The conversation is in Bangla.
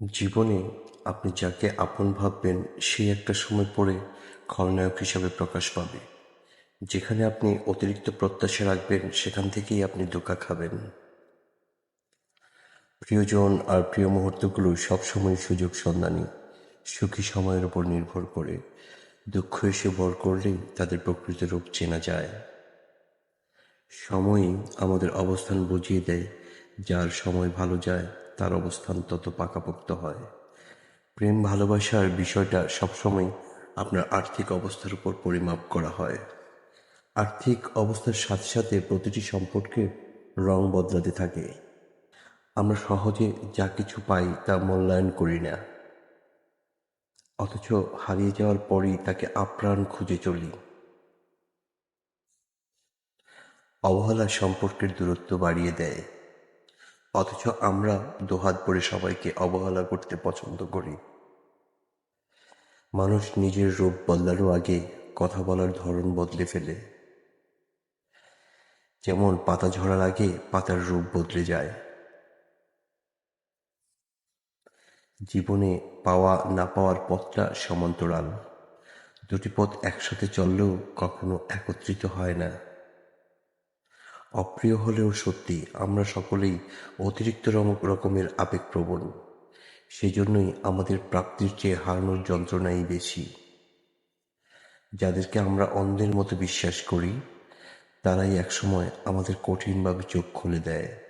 জীবনে আপনি যাকে আপন ভাববেন, সে একটা সময় পরে খলনায়ক হিসাবে প্রকাশ পাবে। যেখানে আপনি অতিরিক্ত প্রত্যাশা রাখবেন, সেখান থেকেই আপনি ধোঁকা খাবেন। প্রিয়জন আর প্রিয় মুহূর্তগুলো সবসময় সুযোগ সন্ধানী, সুখী সময়ের উপর নির্ভর করে। দুঃখ এসে ভর করলেই তাদের প্রকৃত রূপ চেনা যায়। সময়ই আমাদের অবস্থান বুঝিয়ে দেয়, যার সময় ভালো যায় তার অবস্থান তত পাকাপোক্ত হয়। প্রেম ভালোবাসার বিষয়টা সবসময় আপনার আর্থিক অবস্থার উপর পরিমাপ করা হয়। আর্থিক অবস্থার সাথে সাথে প্রতিটি সম্পর্কে রং বদলাতে থাকে। আমরা সহজে যা কিছু পাই তা মূল্যায়ন করি না। অথচ হারিয়ে যাওয়ার পরই তাকে আপ্রাণ খুঁজে চলি। অবহেলা সম্পর্কের দূরত্ব বাড়িয়ে দেয়। অথচ আমরা দুহাত ভরে সবাইকে অবহেলা করতে পছন্দ করি। মানুষ নিজের রূপ বদলানোর আগে কথা বলার ধরন বদলে ফেলে। যেমন পাতা ঝরার আগে পাতার রূপ বদলে যায়। জীবনে পাওয়া, না পাওয়ার পথটা সমান্তরাল। দুটি পথ একসাথে চললেও কখনো একত্রিত হয় না। অপ্রিয় হলেও সত্যি আমরা সকলেই অতিরিক্ত রকমের আবেগপ্রবণ। সেজন্যই আমাদের প্রাপ্তির চেয়ে হারানোর যন্ত্রণাই বেশি। যাদেরকে আমরা অন্ধের মতো বিশ্বাস করি, তারাই একসময় আমাদের কঠিনভাবে চোখ খুলে দেয়।